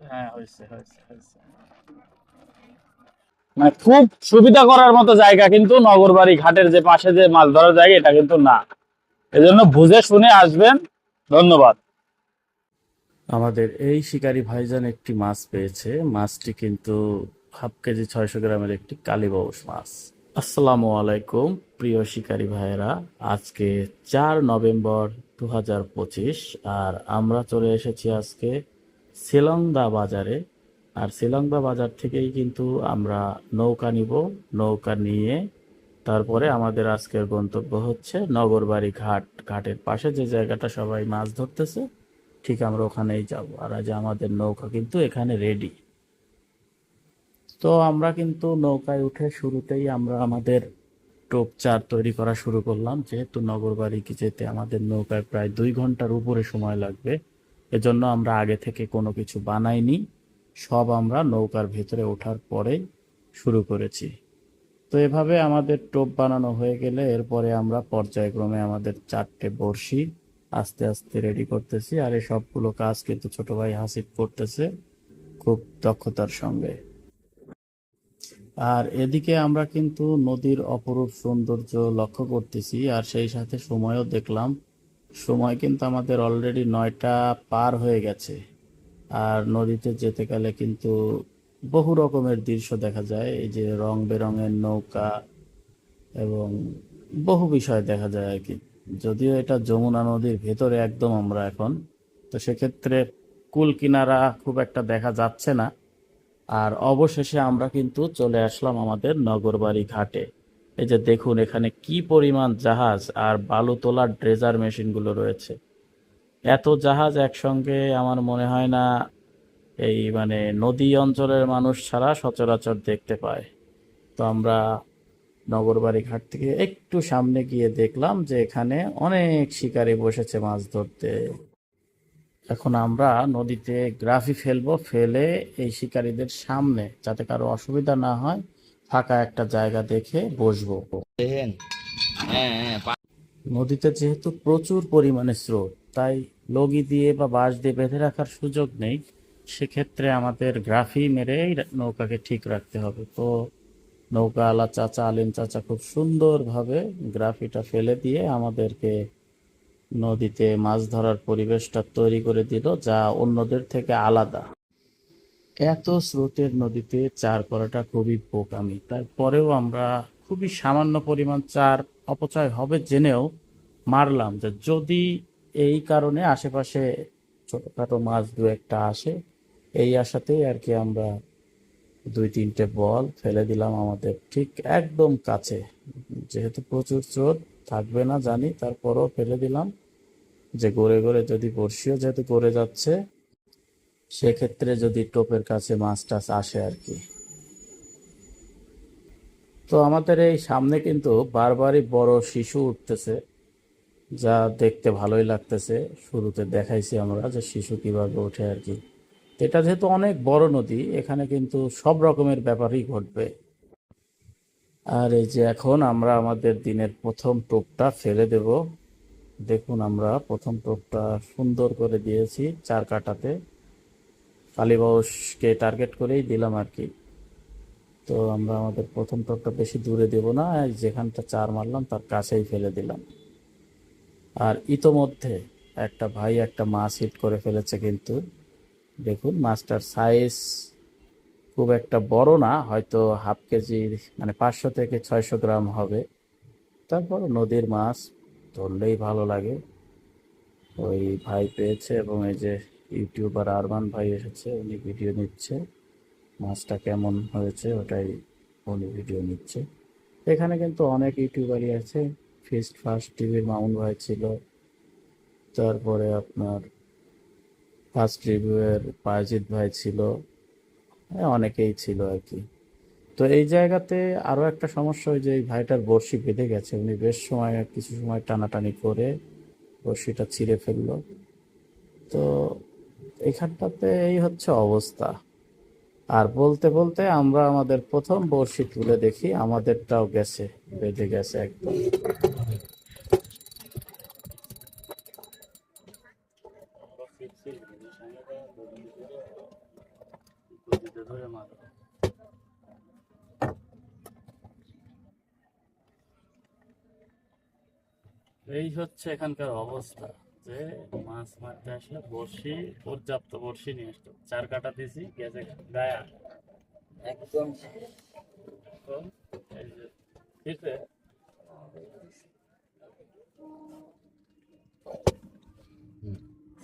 হ্যাঁ মানে খুব সুবিধা করার মতো জায়গা কিন্তু নগরবাড়ি ঘাটের যে পাশে যে মাছ ধরার জায়গা, এটা কিন্তু না। এজন্য বুঝে শুনে আসবেন। ধন্যবাদ। আমাদের এই শিকারী ভাইজান একটি মাছ পেয়েছে। মাছটি কিন্তু হাফ কেজি ছয়শো গ্রামের একটি কালীবাউস মাছ। আসসালামু আলাইকুম, প্রিয় শিকারী ভাইয়েরা। আজকে চার নভেম্বর দু হাজার পঁচিশ, আর আমরা চলে এসেছি আজকে শিলংদা বাজারে, আর শিলংদা বাজার থেকেই কিন্তু আমরা নৌকা নিব, নৌকা নিয়ে তারপরে আমাদের আজকের গন্তব্য হচ্ছে নগরবাড়ি ঘাট, ঘাটের পাশে যে জায়গাটা সবাই মাছ ধরতেছে, ঠিক আমরা ওখানেই যাব। আর আজ আমাদের নৌকা কিন্তু এখানে রেডি তো আমরা কিন্তু নৌকায় উঠে শুরুতেই আমরা আমাদের টোপ চার তৈরি করা শুরু করলাম। যেহেতু নগরবাড়ি যেতে আমাদের নৌকায় প্রায় দুই ঘণ্টার উপরে সময় লাগবে এজন্য আমরা আগে থেকে কোনো কিছু বানাইনি। সব আমরা নৌকার ভেতরে ওঠার পরেই শুরু করেছি। তো এভাবে আমাদের টোপ বানানো হয়ে গেলে এরপরে আমরা পর্যায়ক্রমে আমাদের চারটে বড়শি আস্তে আস্তে রেডি করতেছি আর এই সবগুলো কাজ কিন্তু ছোট ভাই হাসিব করতেছে খুব দক্ষতার সঙ্গে। আর এদিকে আমরা কিন্তু নদীর অপরূপ সৌন্দর্য লক্ষ্য করতেছি আর সেই সাথে সময়ও দেখলাম সময় কিন্তু আমাদের অলরেডি নয়টা পার হয়ে গেছে। আর নদীতে যেতে গেলে কিন্তু বহু রকমের দৃশ্য দেখা যায়। এই যে রং বেরঙের নৌকা এবং বহু বিষয় দেখা যায় আর কি। যদিও এটা যমুনা নদীর ভেতরে একদম আমরা এখন। তো সেক্ষেত্রে কুল কিনারা খুব একটা দেখা যাচ্ছে না। আর অবশেষে আমরা কিন্তু চলে আসলাম আমাদের নগরবাড়ি ঘাটে। এই যে দেখুন, এখানে কি পরিমাণ জাহাজ আর বালু তোলার ড্রেজার মেশিনগুলো রয়েছে। এত জাহাজ একসঙ্গে আমার মনে হয় না এই মানে নদী অঞ্চলের মানুষ ছাড়া সচরাচর দেখতে পায়। তো আমরা নগরবাড়ি ঘাট থেকে একটু সামনে গিয়ে দেখলাম যে এখানে অনেক শিকারী বসেছে মাছ ধরতে। এখন আমরা নদীতে গ্রাফি ফেলব, ফেলে এই শিকারীদের সামনে, যাতে কারও অসুবিধা না হয়। ফাঁকা একটা জায়গা দেখে বসবো। হ্যাঁ হ্যাঁ নদীতে যেহেতু প্রচুর পরিমাণে স্রোত তাই লগি দিয়ে বা বাঁশ দিয়ে বেঁধে রাখার সুযোগ নেই। সেক্ষেত্রে আমাদের গ্রাফি মেরেই নৌকাকে ঠিক রাখতে হবে। তো নৌকা আলা চাচা আলিম চাচা খুব সুন্দরভাবে গ্রাফিটা ফেলে দিয়ে আমাদেরকে নদীতে মাছ ধরার পরিবেশটা তৈরি করে দিল যা অন্যদের থেকে আলাদা। এত স্রোতের নদীতে চার করাটা খুবই বোকামি। তারপরেও আমরা খুবই সামান্য পরিমাণ চার অপচয় হবে জেনেও মারলাম যে যদি এই কারণে আশেপাশে ছোটখাটো মাছ দু একটা আসে, এই আশাতেই আর কি আমরা দুই তিনটে বল ফেলে দিলাম আমাদের ঠিক একদম কাছে। যেহেতু প্রচুর স্রোত, থাকবে না জানি, তারপরও ফেলে দিলাম। যে গড়ে গড়ে যদি বর্ষিও যেহেতু গড়ে যাচ্ছে সেক্ষেত্রে যদি টোপের কাছে মাছ টাছ আসে আর কি। তো আমাদের এই সামনে কিন্তু বারবারই বড় শিশু উঠতেছে, যা দেখতে ভালোই লাগতেছে। শুরুতে দেখাইছি আমরা যে শিশু কীভাবে ওঠে আর কি। এটা যেহেতু অনেক বড় নদী, এখানে কিন্তু সব রকমের ব্যাপারই ঘটবে। আর এই যে এখন আমরা আমাদের দিনের প্রথম টোপটা ফেলে দেব। দেখুন আমরা প্রথম টোপটা সুন্দর করে দিয়েছি চার কাটাতে। কালীবাউসকে টার্গেট করেই দিলাম আর কি। তো আমরা আমাদের প্রথম টোপটা বেশি দূরে দেব না যেখানটা চার মারলাম তার কাছেই ফেলে দিলাম। আর ইতোমধ্যে একটা ভাই একটা মাছ হিট করে ফেলেছে কিন্তু। দেখুন মাছটার সাইজ খুব একটা বড় না, হয়তো হাফ কেজি মানে পাঁচশো থেকে ছয়শো গ্রাম হবে। তারপর নদীর মাছ ধরলেই ভালো লাগে। ওই ভাই পেয়েছে এবং এই যে ইউটিউবার আরমান ভাই এসেছে উনি ভিডিও নিচ্ছে। মাছটা কেমন হয়েছে ওটাই উনি ভিডিও নিচ্ছে। এখানে কিন্তু অনেক ইউটিউবারই আছে। ফিস্ট ফার্স্ট টিভির মামুন ভাই ছিল। তারপরে আপনার ফার্স্ট রিভিউয়ের পায়জিৎ ভাই ছিল। হ্যাঁ, অনেকেই ছিল আর কি। তো এই জায়গাতে আরও একটা সমস্যা ওই যে এই ভাইটার বড়শি বেঁধে গেছে। উনি বেশ সময় কিছু সময় টানাটানি করে বড়শিটা ছিঁড়ে ফেলল। তো এখানটাতে এই হচ্ছে অবস্থা। আর বলতে বলতে আমরা আমাদের প্রথম বড়শি তুলে দেখি, আমাদেরটাও গেছে, বেঁধে গেছে একদম। এই হচ্ছে এখানকার অবস্থা যে মাছ মারতে আসলে বড়শি পর্যাপ্ত বড়শি নিয়ে আসতো চার কাটা দিছি গেছে গায়া। একদম।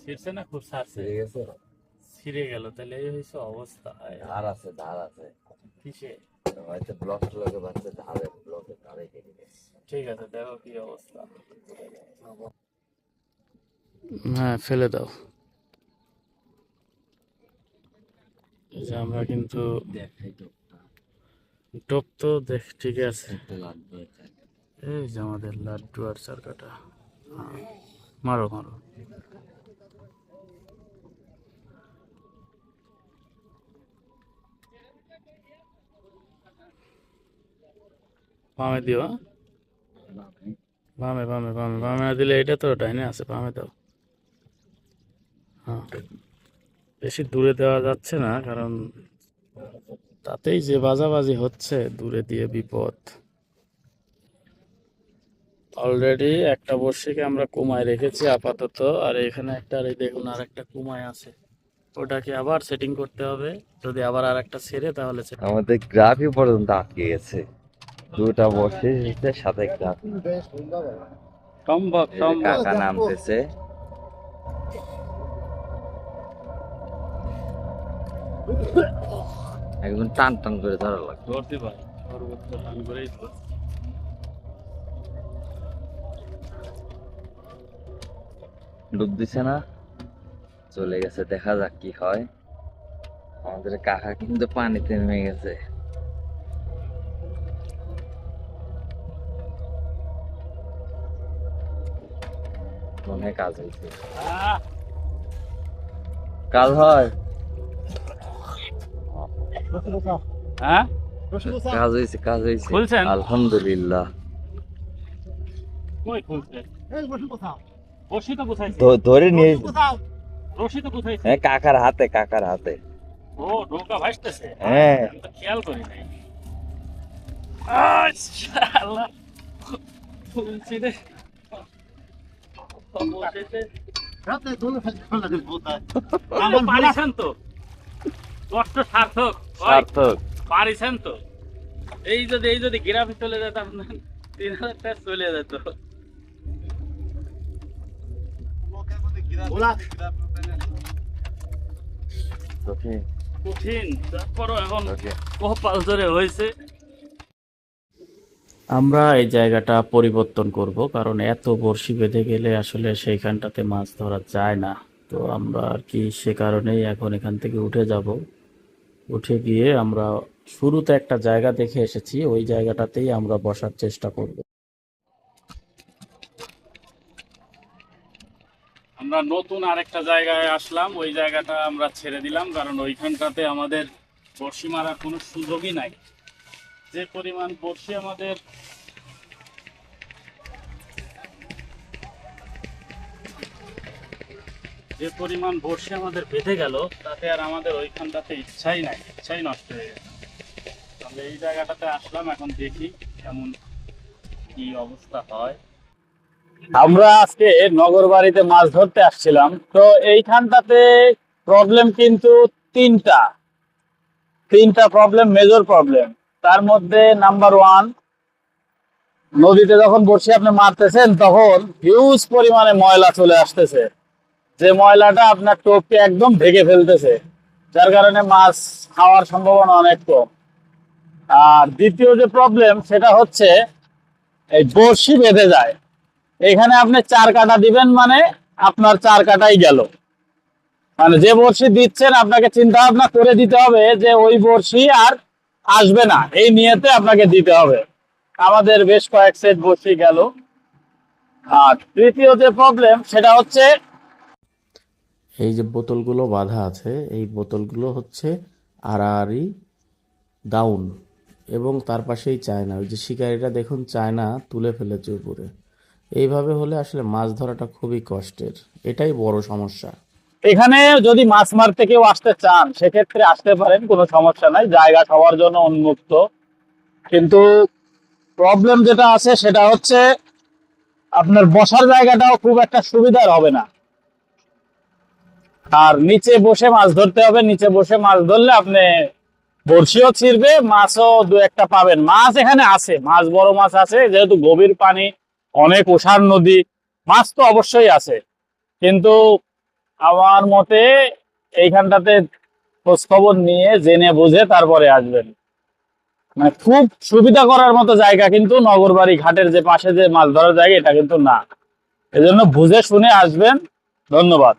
ছিড়ছে না খুব ঠিক ছিঁড়ে গেল তাহলে এই হয়েছে অবস্থা। ধার আছে ধার আছে। কিসে? হয়তো ব্লক লোকে বাচ্চা ধারে ব্লকে ধারে ঠিক আছে দেখো কি অবস্থা। হ্যাঁ ফেলে দাও। যে আমরা কিন্তু টোপ তো দেখ ঠিক আছে। এই যে আমাদের লাড্ডু আর চারকাটা। হ্যাঁ, মারো মারো। বামে দিও হ্যাঁ? বামে বামে বামে বামে। দিলে এটা তো ডাইনে আছে বামে দাও। বেশি দূরে দেওয়া যাচ্ছে না কারণ তাতেই যে বাজাবাজি হচ্ছে দূরে দিয়ে বিপদ। অলরেডি একটা বর্ষিকে আমরা কুমায় রেখেছি আপাতত আর এখানে একটা আর এই দেখুন আর একটা কুমায় আছে। ওটাকে আবার সেটিং করতে হবে যদি আবার আর একটা ছেড়ে তাহলে আমাদের গ্রাফই পর্যন্ত আটকে গেছে। দুটা এসেছে সাথে গ্রাফ। সম্ভব সম্ভব নামতেছে। একদম টান টান করে ধরা লাগবে। ডুব দিছে না চলে গেছে দেখা যাক কি হয়। আমাদের কাকা কিন্তু পানিতে নেমে গেছে। মনে কাজ হয়েছে। কাজ হয়? হ্যাঁ? কাজ হয়েছে কাজ হয়েছে। খুলছেন? আলহামদুলিল্লাহ। কই খুলছে বসি তো কোথায়? ধরে নিয়ে রশি তো কোথায়? হ্যাঁ কাকার হাতে কাকার হাতে। ও নৌকা ভাসতেছে? হ্যাঁ। খেয়াল করি নাই। আল্লাহ খুলছি রে। অবশেষে আমার পারিছেন তো কষ্ট সার্থক সার্থক। পারিছেন তো। এই যদি এই যদি গ্রাফে চলে যেত আপনার তিন হাজার টাকা চলে যেত। কঠিন। তারপরও এখন কপাল ধরে হয়েছে। আমরা এই জায়গাটা পরিবর্তন করব কারণ এত বড়শি বেঁধে গেলে আসলে সেইখানটাতে মাছ ধরা যায় না। তো আমরা আর কি সে কারণেই এখন এখান থেকে উঠে যাব। উঠে গিয়ে আমরা শুরুতে একটা জায়গা দেখে এসেছি, ওই জায়গাটাতেই আমরা বসার চেষ্টা করব। আমরা নতুন আরেকটা জায়গায় আসলাম, ওই জায়গাটা আমরা ছেড়ে দিলাম, কারণ ওইখানটাতে আমাদের বর্ষি মারা কোনো সুযোগই নাই। যে পরিমাণ বর্ষি আমাদের যে পরিমাণ বড়শি আমাদের বেঁধে গেল, তাতে আর আমাদের ওইখানটাতে ইচ্ছাই নাই, ইচ্ছাই নষ্ট হয়ে গেছে। তাহলে এই জায়গাটাতে আসলাম, এখন দেখি কেমন কি অবস্থা হয়। আমরা আজকে নগর বাড়িতে মাছ ধরতে আসছিলাম, তো এইখানটাতে প্রবলেম কিন্তু তিনটা। তিনটা প্রবলেম মেজর প্রবলেম তার মধ্যে নাম্বার ওয়ান নদীতে যখন বসে আপনি মারতেছেন, তখন হিউজ পরিমাণে ময়লা চলে আসতেছে। যে ময়লাটা আপনার টোপকে একদম ঢেকে ফেলতেছে, যার কারণে মাছ খাওয়ার সম্ভাবনা অনেক কম। আর দ্বিতীয় যে প্রবলেম সেটা হচ্ছে এই বড়শি বেঁধে যায়। এখানে আপনি চার কাটা দিবেন মানে আপনার চার কাটাই গেল। মানে যে বড়শি দিচ্ছেন, আপনাকে চিন্তা ভাবনা করে দিতে হবে যে ওই বড়শি আর আসবে না। এই নিয়েতে আপনাকে দিতে হবে। আমাদের বেশ কয়েক সেট বড়শি গেল। আর তৃতীয় যে প্রবলেম সেটা হচ্ছে এই যে বোতলগুলো বাঁধা আছে, এই বোতলগুলো হচ্ছে আড়াআড়ি ডাউন এবং তার পাশেই চায়না। ওই যে শিকারীরা দেখুন চায়না তুলে ফেলেছে উপরে। এইভাবে হলে আসলে মাছ ধরাটা খুবই কষ্টের। এটাই বড় সমস্যা। এখানে যদি মাছ মারতে কেউ আসতে চান, সেক্ষেত্রে আসতে পারেন, কোনো সমস্যা নাই। জায়গা সবার জন্য উন্মুক্ত। কিন্তু প্রবলেম যেটা আছে, সেটা হচ্ছে আপনার বসার জায়গাটাও খুব একটা সুবিধার হবে না। আর নিচে বসে মাছ ধরতে হবে, নিচে বসে মাছ ধরলে আপনি বড়শিও ছিড়বে, মাছও দু একটা পাবেন। মাছ এখানে আছে, মাছ, বড় মাছ আছে, যেহেতু গভীর পানি, অনেক ওষার নদী, মাছ তো অবশ্যই আছে। কিন্তু আমার মতে এইখানটাতে খোঁজ খবর নিয়ে, জেনে বুঝে তারপরে আসবেন। মানে খুব সুবিধা করার মতো জায়গা কিন্তু নগরবাড়ি ঘাটের যে পাশে যে মাছ ধরার জায়গা, এটা কিন্তু না। এজন্য বুঝে শুনে আসবেন। ধন্যবাদ।